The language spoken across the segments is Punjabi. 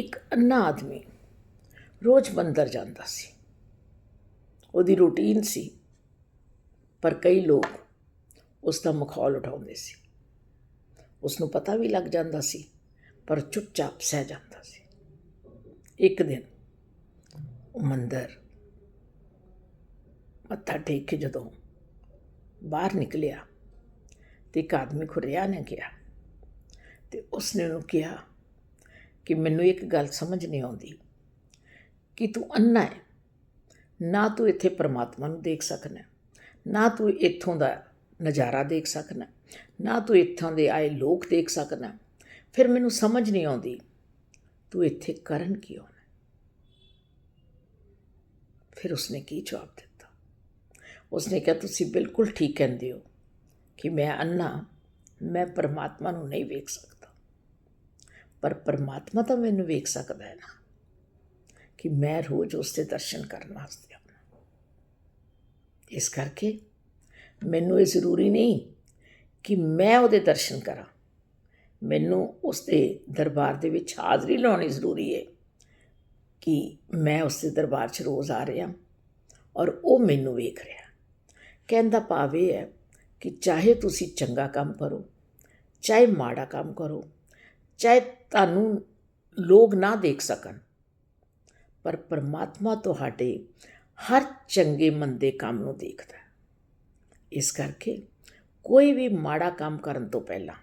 ਇੱਕ ਅੰਨਾ ਆਦਮੀ ਰੋਜ਼ ਮੰਦਰ ਜਾਂਦਾ ਸੀ। ਉਹਦੀ ਰੂਟੀਨ ਸੀ, ਪਰ ਕਈ ਲੋਕ ਉਸ ਦਾ ਮਖੌਲ ਉਠਾਉਂਦੇ ਸੀ। ਉਸ ਨੂੰ ਪਤਾ ਵੀ ਲੱਗ ਜਾਂਦਾ ਸੀ, ਪਰ ਚੁੱਪਚਾਪ ਸਹਿ ਜਾਂਦਾ ਸੀ। ਇੱਕ ਦਿਨ ਉਹ ਮੰਦਰ ਮੱਥਾ ਟੇਕ ਕੇ ਜਦੋਂ ਬਾਹਰ ਨਿਕਲਿਆ ਤੇ ਇੱਕ ਆਦਮੀ ਖੁਰਿਆ ਨੇ ਗਿਆ ਤੇ ਉਸਨੇ ਉਹਨੂੰ ਕਿਹਾ ਕਿ ਮੈਨੂੰ ਇੱਕ ਗੱਲ ਸਮਝ ਨਹੀਂ ਆਉਂਦੀ ਕਿ ਤੂੰ ਅੰਨਾ ਹੈ। ਨਾ ਤੂੰ ਇੱਥੇ ਪਰਮਾਤਮਾ ਨੂੰ ਦੇਖ ਸਕਣਾ ਨਾ ਤੂੰ ਇੱਥੋਂ ਦਾ ਨਜ਼ਾਰਾ ਦੇਖ ਸਕਣਾ ਨਾ ਤੂੰ ਇੱਥੋਂ ਦੇ ਆਏ ਲੋਕ ਦੇਖ ਸਕਣਾ ਫਿਰ ਮੈਨੂੰ ਸਮਝ ਨਹੀਂ ਆਉਂਦੀ, ਤੂੰ ਇੱਥੇ ਕਰਨ ਕੀ ਆਉਣਾ ਫਿਰ ਉਸਨੇ ਕੀ ਜਵਾਬ ਦਿੱਤਾ? ਉਸਨੇ ਕਿਹਾ, ਤੁਸੀਂ ਬਿਲਕੁਲ ਠੀਕ ਕਹਿੰਦੇ ਹੋ ਕਿ ਮੈਂ ਅੰਨਾ ਮੈਂ ਪਰਮਾਤਮਾ ਨੂੰ ਨਹੀਂ ਵੇਖ ਸਕਦਾ। ਪਰ ਪਰਮਾਤਮਾ ਤਾਂ ਮੈਨੂੰ ਵੇਖ ਸਕਦਾ ਹੈ ਨਾ ਕਿ ਮੈਂ ਰੋਜ਼ ਉਸ ਦੇ ਦਰਸ਼ਨ ਕਰਨ ਵਾਸਤੇ ਆਉਣਾ ਇਸ ਕਰਕੇ ਮੈਨੂੰ ਇਹ ਜ਼ਰੂਰੀ ਨਹੀਂ ਕਿ ਮੈਂ ਉਹਦੇ ਦਰਸ਼ਨ ਕਰਾਂ। ਮੈਨੂੰ ਉਸ ਦੇ ਦਰਬਾਰ ਦੇ ਵਿੱਚ ਹਾਜ਼ਰੀ ਲਾਉਣੀ ਜ਼ਰੂਰੀ ਹੈ ਕਿ ਮੈਂ ਉਸ ਦੇ ਦਰਬਾਰ 'ਚ ਰੋਜ਼ ਆ ਰਿਹਾ ਔਰ ਉਹ ਮੈਨੂੰ ਵੇਖ ਰਿਹਾ। ਕਹਿਣ ਦਾ ਭਾਵ ਇਹ ਹੈ ਕਿ ਚਾਹੇ ਤੁਸੀਂ ਚੰਗਾ ਕੰਮ ਕਰੋ, ਚਾਹੇ ਮਾੜਾ ਕੰਮ ਕਰੋ ਚਾਹੇ ਤੁਹਾਨੂੰ ਲੋਕ ਨਾ ਦੇਖ ਸਕਣ, ਪਰ ਪਰਮਾਤਮਾ ਤੁਹਾਡੇ ਹਰ ਚੰਗੇ ਮੰਦੇ ਕੰਮ ਨੂੰ ਦੇਖਦਾ ਹੈ। ਇਸ ਕਰਕੇ ਕੋਈ ਵੀ ਮਾੜਾ ਕੰਮ ਕਰਨ ਤੋਂ ਪਹਿਲਾਂ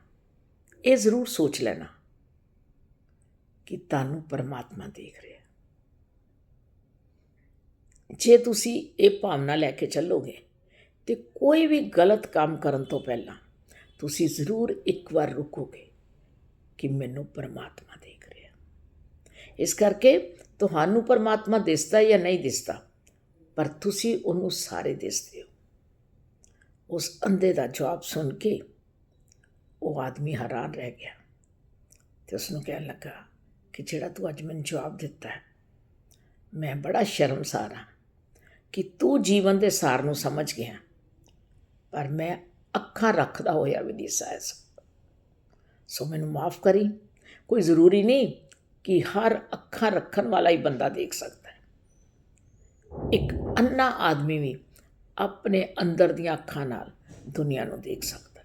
ਇਹ ਜ਼ਰੂਰ ਸੋਚ ਲੈਣਾ ਕਿ ਤੁਹਾਨੂੰ ਪਰਮਾਤਮਾ ਦੇਖ ਰਿਹਾ ਜੇ ਤੁਸੀਂ ਇਹ ਭਾਵਨਾ ਲੈ ਕੇ ਚੱਲੋਗੇ ਤੇ ਕੋਈ ਵੀ ਗਲਤ ਕੰਮ ਕਰਨ ਤੋਂ ਪਹਿਲਾਂ ਤੁਸੀਂ ਜ਼ਰੂਰ ਇੱਕ ਵਾਰ ਰੁਕੋਗੇ। ਕਿ ਮੈਨੂੰ ਪਰਮਾਤਮਾ ਦੇਖ ਰਿਹਾ। ਇਸ ਕਰਕੇ ਤੁਹਾਨੂੰ ਪਰਮਾਤਮਾ ਦਿਸਦਾ ਜਾਂ ਨਹੀਂ ਦਿਸਦਾ, ਪਰ ਤੁਸੀਂ ਉਹਨੂੰ ਸਾਰੇ ਦਿਸਦੇ ਹੋ। ਉਸ ਅੰਧੇ ਦਾ ਜਵਾਬ ਸੁਣ ਕੇ ਉਹ ਆਦਮੀ ਹੈਰਾਨ ਰਹਿ ਗਿਆ ਤੇ ਉਸ ਨੂੰ ਕਹਿਣ ਲੱਗਾ ਕਿ ਜਿਹੜਾ ਤੂੰ ਅੱਜ ਮੈਨੂੰ ਜਵਾਬ ਦਿੱਤਾ ਹੈ, ਮੈਂ ਬੜਾ ਸ਼ਰਮਸਾਰ ਹਾਂ ਕਿ ਤੂੰ ਜੀਵਨ ਦੇ ਸਾਰ ਨੂੰ ਸਮਝ ਗਿਆ, ਪਰ ਮੈਂ ਅੱਖਾਂ ਰੱਖਦਾ ਹੋਇਆ ਵੀ ਨਹੀਂ ਸਹਿ ਸਕਦਾ ਸੋ ਮੈਨੂੰ ਮਾਫ ਕਰੀ। ਕੋਈ ਜ਼ਰੂਰੀ ਨਹੀਂ ਕਿ ਹਰ ਅੱਖਾਂ ਰੱਖਣ ਵਾਲਾ ਹੀ ਬੰਦਾ ਦੇਖ ਸਕਦਾ ਹੈ। ਇੱਕ ਅੰਨਾ ਆਦਮੀ ਵੀ ਆਪਣੇ ਅੰਦਰ ਦੀਆਂ ਅੱਖਾਂ ਨਾਲ ਦੁਨੀਆ ਨੂੰ ਦੇਖ ਸਕਦਾ